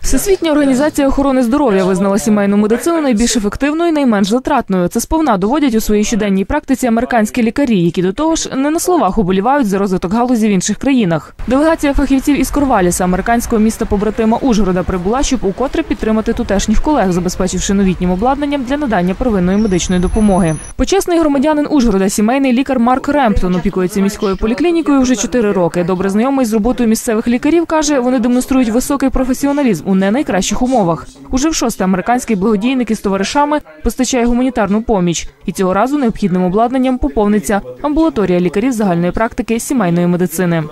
Всесвітня організація охорони здоров'я визнала сімейну медицину найбільш ефективною і найменш затратною. Це сповна доводять у своїй щоденній практиці американські лікарі, які до того ж не на словах уболівають за розвиток галузі в інших країнах. Делегація фахівців із Корваліса, американського міста побратима Ужгорода, прибула, щоб укотре підтримати тутешніх колег, забезпечивши новітнім обладнанням для надання первинної медичної допомоги. Почесний громадянин Ужгорода, сімейний лікар Марк Ремптон, опікується міською поліклінікою вже 4 роки. Добре знайомий з роботою місцевих лікарів, каже, вони демонструють високий професіоналізм у не найкращих умовах. Уже в шосте американський благодійник із товаришами постачає гуманітарну поміч, і цього разу необхідним обладнанням поповниться амбулаторія лікарів загальної практики сімейної медицини.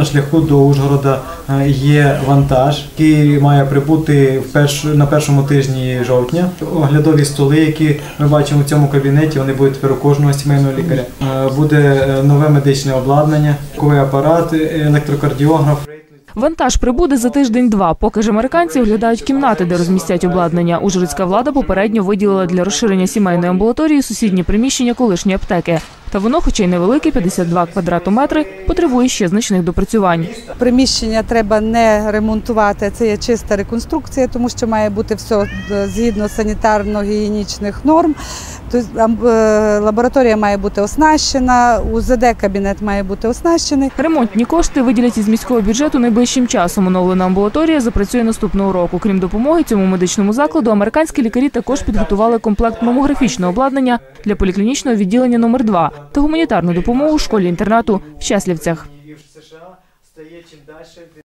На шляху до Ужгорода е, є вантаж, який має прибути в перш, на першому тижні жовтня. Оглядові столи, які ми бачимо в цьому кабінеті, вони будуть тепер у кожного сімейного лікаря. Е, Буде е, нове медичне обладнання, ковий апарат, електрокардіограф. Вантаж прибуде за тиждень-два. Поки ж американці оглядають кімнати, де розмістять обладнання. Ужгородська влада попередньо виділила для розширення сімейної амбулаторії сусіднє приміщення колишньої аптеки. Та воно, хоча й невелике, 52 квадратометри, потребує ще значних допрацювань. Приміщення треба не ремонтувати, це є чиста реконструкція, тому що має бути все е, згідно санітарно-гігієнічних норм. Е, лабораторія має бути оснащена, УЗД-кабінет має бути оснащений. Ремонтні кошти виділять із міського бюджету найближчим часом. Оновлена амбулаторія запрацює наступного року. Крім допомоги цьому медичному закладу, американські лікарі також підготували комплект мамографічного обладнання для поліклінічного відділення номер 2 та гуманітарну допомогу школі інтернату в Щаслівцях.